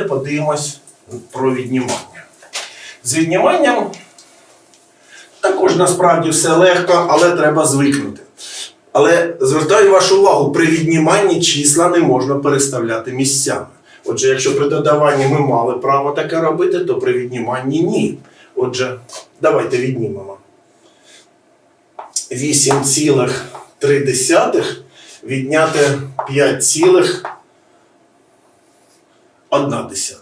Подивимось про віднімання. З відніманням також насправді все легко, але треба звикнути. Але звертаю вашу увагу, при відніманні числа не можна переставляти місцями. Отже, якщо при додаванні ми мали право таке робити, то при відніманні ні. Отже, давайте віднімемо. 8,3 відняти 5,1.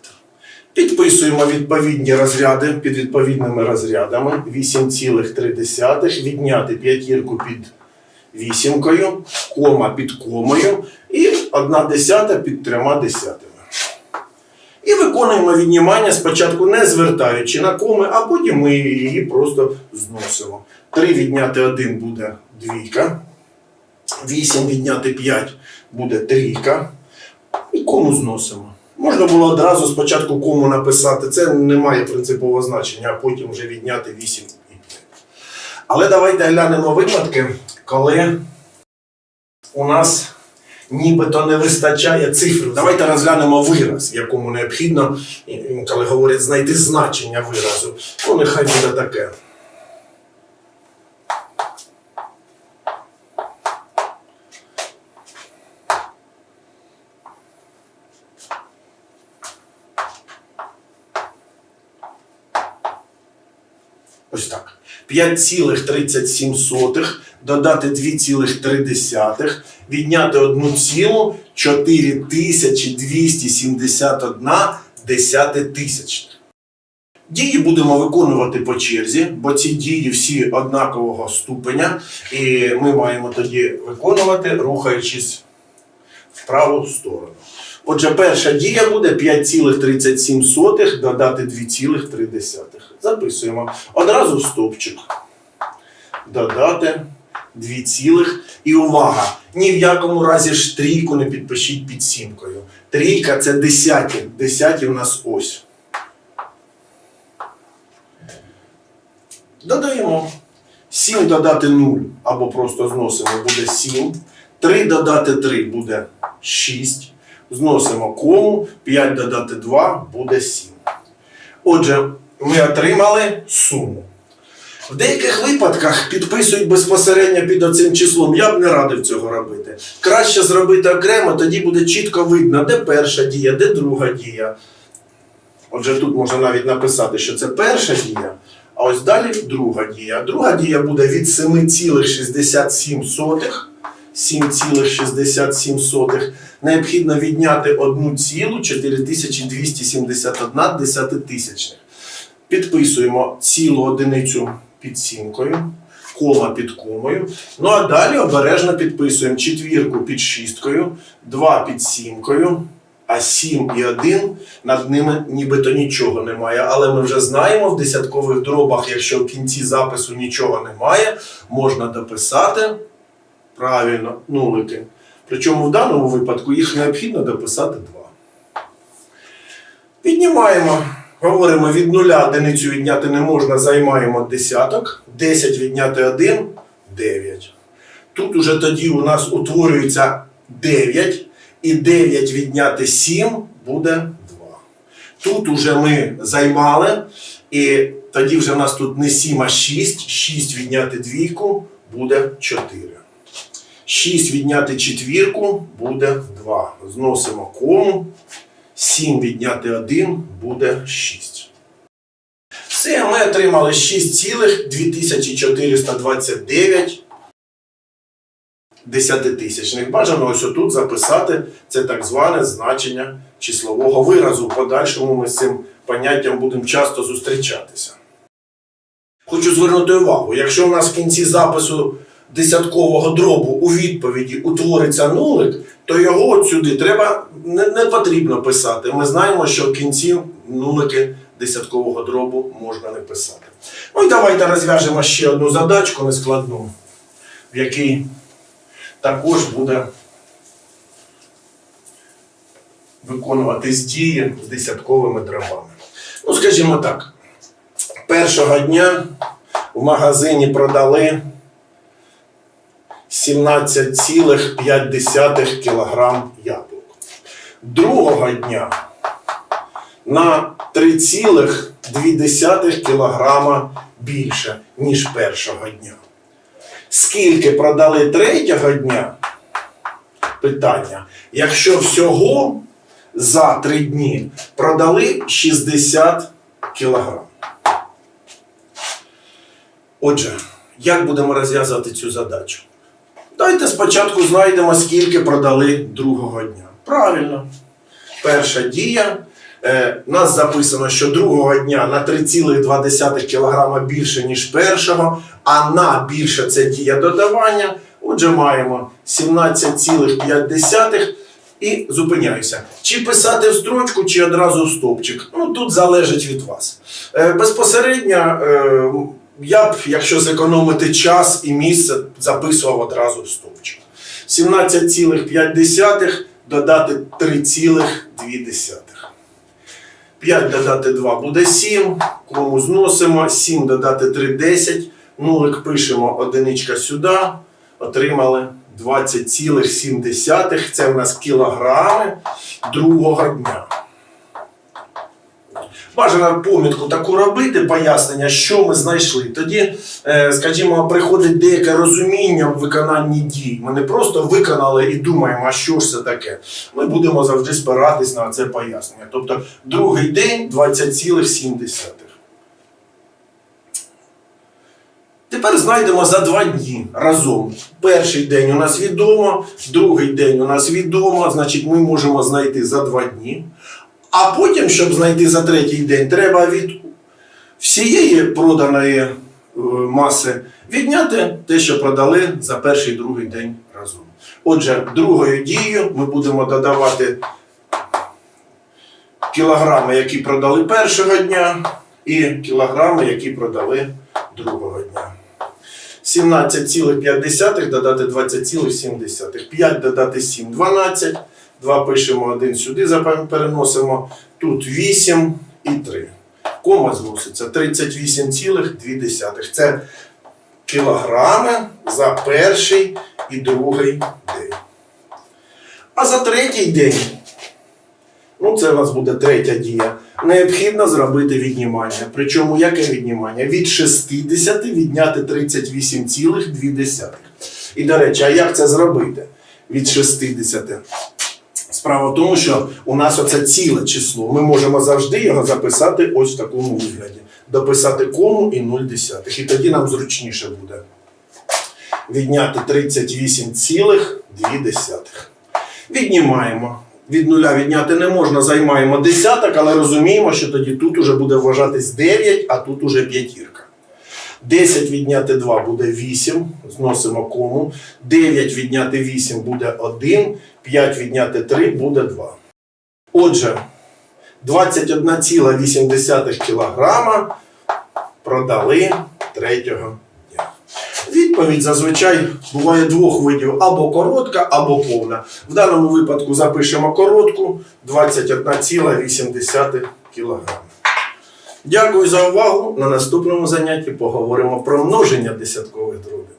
Підписуємо відповідні розряди під відповідними розрядами. 8,3 відняти п'ятірку під вісімкою, кома під комою і 1 десята під трьома десятими. І виконуємо віднімання спочатку не звертаючи на коми, а потім ми її просто зносимо. 3 відняти 1 буде двійка. 8 відняти 5 буде трійка. І кому зносимо. Можна було одразу спочатку кому написати, це не має принципового значення, а потім вже відняти 8 і 5. Але давайте глянемо випадки, коли у нас нібито не вистачає цифр. Давайте розглянемо вираз, якому необхідно, коли говорять знайти значення виразу. Ну, нехай буде таке. Ось так. 5,37 додати 2,3, відняти 1,4271 десятитисячних. Дії будемо виконувати по черзі, бо ці дії всі однакового ступеня, і ми маємо тоді виконувати, рухаючись в праву сторону. Отже, перша дія буде 5,37 додати 2,3. Записуємо. Одразу в стовпчик. Додати 2 цілих. І увага! Ні в якому разі ж трійку не підпишіть під сімкою. Трійка це десяті. Десяті у нас ось. Додаємо. 7 додати 0 або просто зносимо буде 7. 3 додати 3 буде 6. Зносимо кому. 5 додати 2 буде 7. Отже, ми отримали суму. В деяких випадках підписують безпосередньо під оцим числом. Я б не радив цього робити. Краще зробити окремо, тоді буде чітко видно, де перша дія, де друга дія. Отже, тут можна навіть написати, що це перша дія, а ось далі друга дія. Друга дія буде від 7,67. 7,67 необхідно відняти 1,4271 десятитисячних. Підписуємо цілу одиницю під сімкою, кома під комою. Ну а далі обережно підписуємо четвірку під шісткою, 2 під сімкою, а 7 і 1 над ними нібито нічого немає. Але ми вже знаємо в десяткових дробах, якщо в кінці запису нічого немає, можна дописати правильно нулики. Причому в даному випадку їх необхідно дописати 2. Віднімаємо. Говоримо від нуля одиницю відняти не можна, займаємо десяток. 10 відняти 1 9. Тут уже тоді у нас утворюється 9. І 9 відняти 7 буде 2. Тут уже ми займали. І тоді вже в нас тут не 7, а 6. 6 відняти двійку буде 4. 6 відняти четвірку буде 2. Зносимо кому. 7 відняти 1 буде 6. Все, ми отримали 6,2429 десятитисячних. Бажано ось отут записати це так зване значення числового виразу. В подальшому ми з цим поняттям будемо часто зустрічатися. Хочу звернути увагу, якщо у нас в кінці запису десяткового дробу у відповіді утвориться нулик, то його сюди треба не, не потрібно писати. Ми знаємо, що в кінці нулики десяткового дробу можна не писати. Ну і давайте розв'яжемо ще одну задачку нескладну, в якій також буде виконуватись дії з десятковими дробами. Ну, скажімо так, першого дня в магазині продали 17,5 кг яблук. Другого дня на 3,2 кг більше, ніж першого дня. Скільки продали третього дня? Питання. Якщо всього за 3 дні продали 60 кг. Отже, як будемо розв'язувати цю задачу? Давайте спочатку знайдемо, скільки продали другого дня. Правильно. Перша дія. Е, нас записано, що другого дня на 3,2 кг більше, ніж першого, а на більше це дія додавання. Отже, маємо 17,5 і зупиняюся. Чи писати в строчку, чи одразу в стовпчик. Ну, тут залежить від вас. Е, безпосередньо е, я б, якщо зекономити час і місце, записував одразу в стовпчик. 17,5 додати 3,2. 5 додати 2 буде 7, кому зносимо, 7 додати 3 10, нулик пишемо одиничка сюди, отримали 20,7. Це в нас кілограми другого дня. Бажано помітку таку робити, пояснення, що ми знайшли. Тоді, е, скажімо, приходить деяке розуміння в виконанні дій. Ми не просто виконали і думаємо, а що ж це таке. Ми будемо завжди спиратись на це пояснення. Тобто, другий день 20,7. Тепер знайдемо за два дні разом. Перший день у нас відомо, другий день у нас відомо, значить ми можемо знайти за два дні. А потім, щоб знайти за третій день, треба від всієї проданої е, маси відняти те, що продали за перший другий день разом. Отже, другою дією ми будемо додавати кілограми, які продали першого дня, і кілограми, які продали другого дня. 17,5 додати 20,7. 5 додати 7 12. 2 пишемо 1 сюди, переносимо. Тут 8 і 3. Кома зноситься 38,2. Це кілограми за перший і другий день. А за третій день, ну це у нас буде третя дія, необхідно зробити віднімання. Причому яке віднімання? Від 60 відняти 38,2. І, до речі, а як це зробити? Від 60. Справа в тому, що у нас оце ціле число. Ми можемо завжди його записати ось в такому вигляді. Дописати кому і 0,1. І тоді нам зручніше буде. Відняти 38,2. Віднімаємо. Від нуля відняти не можна, займаємо десяток, але розуміємо, що тоді тут уже буде вважатись 9, а тут уже п'ятірка. 10 відняти 2 буде 8, зносимо кому. 9 відняти 8 буде 1, 5 відняти 3 буде 2. Отже, 21,8 кг продали третього дня. Відповідь зазвичай буває двох видів: або коротка, або повна. В даному випадку запишемо коротку 21,8 кг. Дякую за увагу. На наступному занятті поговоримо про множення десяткових дробів.